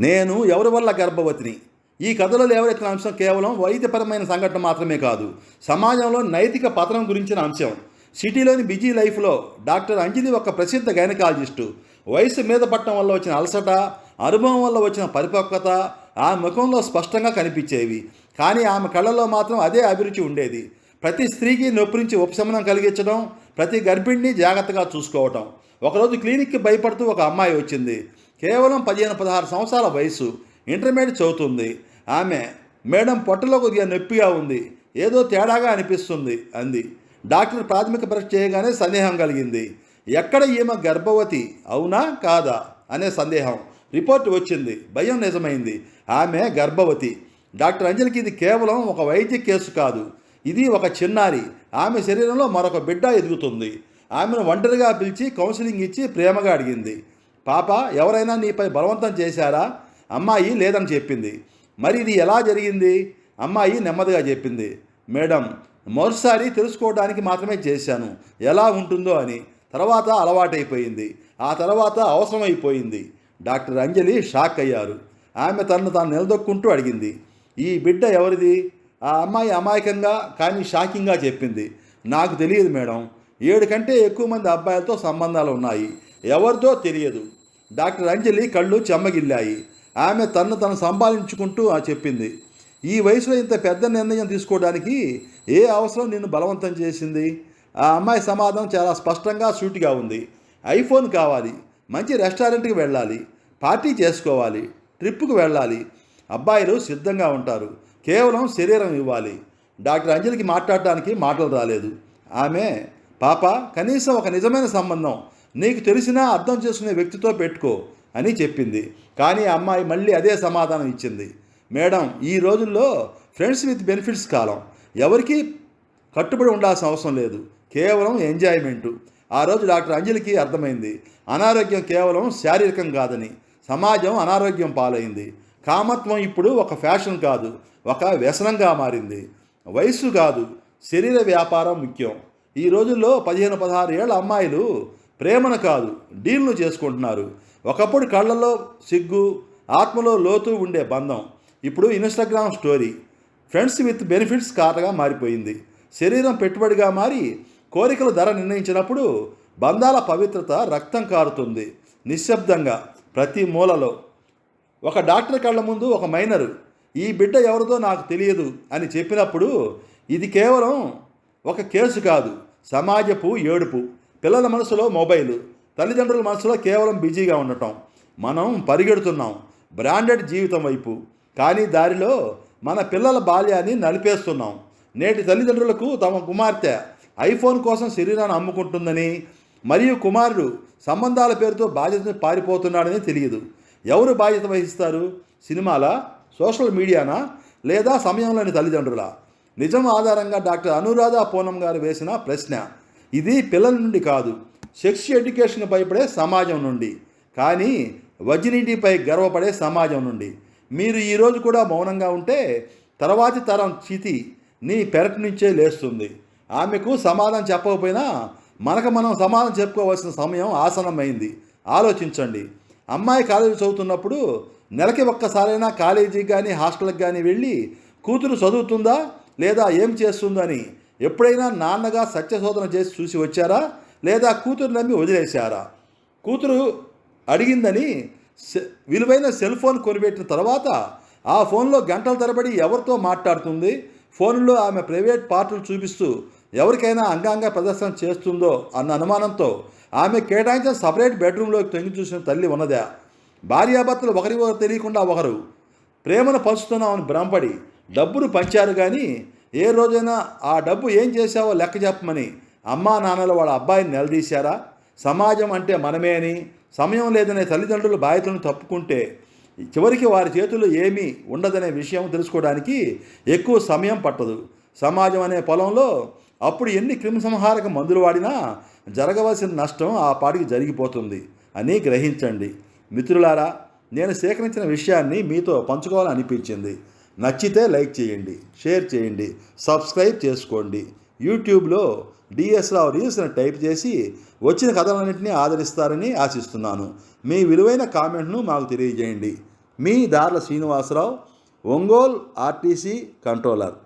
నేను ఎవరి వల్ల గర్భవతిని? ఈ కథలో లేవనెత్తిన అంశం కేవలం వైద్యపరమైన సంఘటన మాత్రమే కాదు సమాజంలో నైతిక పతనం గురించిన అంశం. సిటీలోని బిజీ లైఫ్లో డాక్టర్ అంజలి ఒక ప్రసిద్ధ గైనకాలజిస్టు. వయసు మీద పట్టడం వల్ల వచ్చిన అలసట అనుభవం వల్ల వచ్చిన పరిపక్వత ఆ ముఖంలో స్పష్టంగా కనిపించేవి. కానీ ఆమె కళ్ళలో మాత్రం అదే అభిరుచి ఉండేది. ప్రతి స్త్రీకి నొప్పి నుంచి ఉపశమనం కలిగించడం ప్రతి గర్భిణిని జాగ్రత్తగా చూసుకోవటం. ఒకరోజు క్లినిక్కి భయపడుతూ ఒక అమ్మాయి వచ్చింది. కేవలం పదిహేను పదహారు సంవత్సరాల వయసు ఇంటర్మీడియట్ చదువుతుంది. ఆమె మేడం పొట్టలో కొద్దిగా నొప్పిగా ఉంది. ఏదో తేడాగా అనిపిస్తుంది అంది. డాక్టర్ ప్రాథమిక పరీక్ష చేయగానే సందేహం కలిగింది. ఎక్కడ ఈమె గర్భవతి? అవునా? కాదా? అనే సందేహం. రిపోర్ట్ వచ్చింది. భయం నిజమైంది. ఆమె గర్భవతి. డాక్టర్ అంజలికి ఇది కేవలం ఒక వైద్య కేసు కాదు. ఇది ఒక చిన్నారి. ఆమె శరీరంలో మరొక బిడ్డ ఎదుగుతుంది. ఆమెను ఒంటరిగా పిలిచి కౌన్సిలింగ్ ఇచ్చి ప్రేమగా అడిగింది. పాప ఎవరైనా నీపై బలవంతం చేశారా? అమ్మాయి లేదని చెప్పింది. మరి ఇది ఎలా జరిగింది? అమ్మాయి నెమ్మదిగా చెప్పింది. మేడం మరోసారి తెలుసుకోవడానికి మాత్రమే చేశాను. ఎలా ఉంటుందో అని. తర్వాత అలవాటైపోయింది. ఆ తర్వాత అవసరమైపోయింది. డాక్టర్ అంజలి షాక్ అయ్యారు. ఆమె తనను తాను నిలదొక్కుంటూ అడిగింది. ఈ బిడ్డ ఎవరిది? ఆ అమ్మాయి అమాయకంగా కానీ షాకింగ్గా చెప్పింది. నాకు తెలియదు మేడం. ఏడు కంటే ఎక్కువ మంది అబ్బాయిలతో సంబంధాలు ఉన్నాయి. ఎవరిదో తెలియదు. డాక్టర్ అంజలి కళ్ళు చెమ్మగిల్లాయి. ఆమె తన్ను తను సంపాదించుకుంటూ ఆ చెప్పింది. ఈ వయసులో ఇంత పెద్ద నిర్ణయం తీసుకోవడానికి ఏ అవసరం నిన్ను బలవంతం చేసింది? ఆ అమ్మాయి సమాధానం చాలా స్పష్టంగా సూటిగా ఉంది. ఐఫోన్ కావాలి. మంచి రెస్టారెంట్కి వెళ్ళాలి. పార్టీ చేసుకోవాలి. ట్రిప్పుకు వెళ్ళాలి. అబ్బాయిలు సిద్ధంగా ఉంటారు. కేవలం శరీరం ఇవ్వాలి. డాక్టర్ అంజలికి మాట్లాడటానికి మాటలు రాలేదు. ఆమె పాప కనీసం ఒక నిజమైన సంబంధం. నీకు తెలిసినా అర్థం చేసుకునే వ్యక్తితో పెట్టుకో అని చెప్పింది. కానీ ఆ అమ్మాయి మళ్ళీ అదే సమాధానం ఇచ్చింది. మేడం ఈ రోజుల్లో ఫ్రెండ్స్ విత్ బెనిఫిట్స్ కాలం. ఎవరికి కట్టుబడి ఉండాల్సిన అవసరం లేదు. కేవలం ఎంజాయ్మెంటు. ఆ రోజు డాక్టర్ అంజలికి అర్థమైంది. అనారోగ్యం కేవలం శారీరకం కాదని. సమాజం అనారోగ్యం పాలైంది. కామత్వం ఇప్పుడు ఒక ఫ్యాషన్ కాదు ఒక వ్యసనంగా మారింది. వయస్సు కాదు శరీర వ్యాపారం ముఖ్యం. ఈ రోజుల్లో పదిహేను పదహారు ఏళ్ళ అమ్మాయిలు ప్రేమను కాదు డీల్ను చేసుకుంటున్నారు. ఒకప్పుడు కళ్ళల్లో సిగ్గు ఆత్మలో లోతు ఉండే బంధం. ఇప్పుడు Instagram story friends with benefits కారణంగా మారిపోయింది. శరీరం పెట్టుబడిగా మారి కోరికల ధర నిర్ణయించినప్పుడు బంధాల పవిత్రత రక్తం కారుతుంది. నిశ్శబ్దంగా ప్రతి మూలలో. ఒక డాక్టర్ కళ్ళ ముందు ఒక మైనరు ఈ బిడ్డ ఎవరిదో నాకు తెలియదు అని చెప్పినప్పుడు ఇది కేవలం ఒక కేసు కాదు సమాజపు ఏడుపు. పిల్లల మనసులో మొబైల్ తల్లిదండ్రుల మనసులో కేవలం బిజీగా ఉండటం. మనం పరిగెడుతున్నాం బ్రాండెడ్ జీవితం వైపు. కానీ దారిలో మన పిల్లల బాల్యాన్ని నలిపేస్తున్నాం. నేటి తల్లిదండ్రులకు తమ కుమార్తె ఐఫోన్ కోసం శరీరాన్ని అమ్ముకుంటుందని మరియు కుమారుడు సంబంధాల పేరుతో బాధ్యతను పారిపోతున్నాడని తెలియదు. ఎవరు బాధ్యత వహిస్తారు? సినిమాలా? సోషల్ మీడియానా? లేదా సమయంలోని తల్లిదండ్రుల? నిజం ఆధారంగా డాక్టర్ అనురాధ పూనం గారు వేసిన ప్రశ్న. ఇది పిల్లల నుండి కాదు సెక్స్ ఎడ్యుకేషన్ భయపడే సమాజం నుండి. కానీ వజినిటీపై గర్వపడే సమాజం నుండి. మీరు ఈరోజు కూడా మౌనంగా ఉంటే తర్వాతి తరం చితి నీ పెరటి నుంచే లేస్తుంది. ఆమెకు సమాధానం చెప్పకపోయినా మనకు మనం సమాధానం చెప్పుకోవాల్సిన సమయం ఆసనమైంది ఆలోచించండి. అమ్మాయి కాలేజీ చదువుతున్నప్పుడు నెలకి ఒక్కసారైనా కాలేజీకి కానీ హాస్టల్కి కానీ వెళ్ళి కూతురు చదువుతుందా? లేదా ఏం చేస్తుందని ఎప్పుడైనా నాన్నగా సత్యశోధన చేసి చూసి వచ్చారా? లేదా కూతురు నమ్మి వదిలేశారా? కూతురు అడిగిందని సె- విలువైన సెల్ ఫోన్ కొనిపెట్టిన తర్వాత ఆ ఫోన్లో గంటల తరబడి ఎవరితో మాట్లాడుతుంది? ఫోన్లో ఆమె ప్రైవేట్ పార్టులు చూపిస్తూ ఎవరికైనా అంగాంగ ప్రదర్శన చేస్తుందో అన్న అనుమానంతో ఆమె కేటాయించిన సపరేట్ బెడ్రూమ్లోకి తొంగి చూసిన తల్లి ఉన్నదా? భార్యాభర్తలు ఒకరి ఒకరు తెలియకుండా ఒకరు ప్రేమను పంచుతున్నామని భ్రమపడి డబ్బును పంచారు కానీ ఏ రోజైనా ఆ డబ్బు ఏం చేశావో లెక్క చెప్పమని అమ్మా నాన్నలు వాళ్ళ అబ్బాయిని నిలదీశారా? సమాజం అంటే మనమే అని సమయం లేదనే తల్లిదండ్రులు బాధ్యతలను తప్పుకుంటే చివరికి వారి చేతుల్లో ఏమీ ఉండదనే విషయం తెలుసుకోవడానికి ఎక్కువ సమయం పట్టదు. సమాజం అనే పొలంలో అప్పుడు ఎన్ని క్రిమిసంహారక మందులు వాడినా జరగవలసిన నష్టం ఆ పాటికి జరిగిపోతుంది అని గ్రహించండి. మిత్రులారా నేను సేకరించిన విషయాన్ని మీతో పంచుకోవాలనిపించింది. నచ్చితే లైక్ చేయండి షేర్ చేయండి సబ్స్క్రైబ్ చేసుకోండి. యూట్యూబ్లో డిఎస్ రావు రీల్స్ని టైప్ చేసి వచ్చిన కథలన్నింటినీ ఆదరిస్తారని ఆశిస్తున్నాను. మీ విలువైన కామెంట్ను మాకు తెలియజేయండి. మీ దార్ల శ్రీనివాసరావు ఒంగోల్ ఆర్టీసీ కంట్రోలర్.